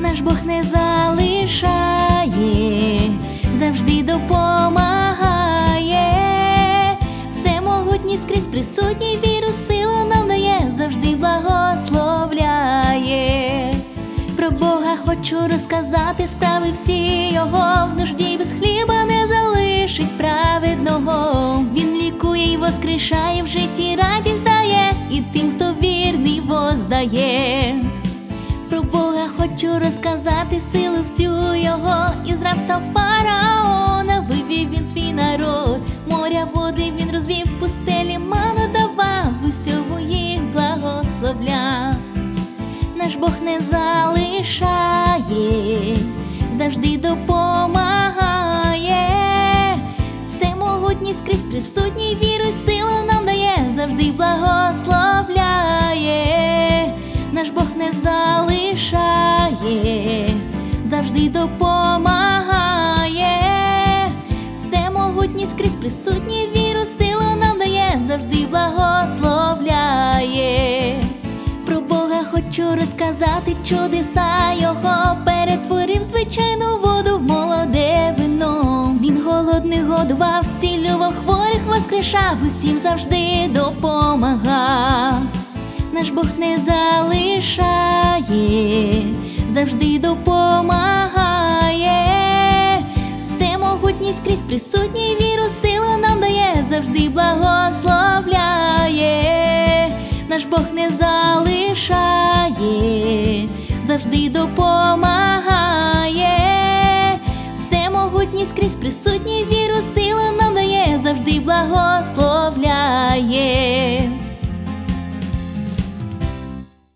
наш Бог не залишає, завжди допомагає, всемогутній скрізь присутній віру, силу нам дає, завжди благословляє. Про Бога хочу розказати справи всі його в нужді без хліба не залишить праведного. Він лікує й воскрешає в житті радість дає, і тим, хто вірний, воздає. Про Бога хочу розказати силу всю його і з рабства фараона вивів він свій народ. Моря води він розвів пустелі, ману давав, усього їх благословляв. Наш Бог не залишає, завжди допомагає. Всемогутній скрізь присутній віру силу нам дає, завжди благословляє. Наш Бог не залишає, завжди допомагає. Всемогутній скрізь присутній віру, силу нам дає, завжди благословляє. Про Бога хочу розказати чудеса його перетворив звичайну воду в молоде вино. Він голодних годував, зцілював хворих, воскрешав, усім завжди допомагав. Наш Бог не залишає, віру, сила нам дає, завжди благословляє. Наш Бог не залишає, завжди допомагає. всемогутність крізь присутній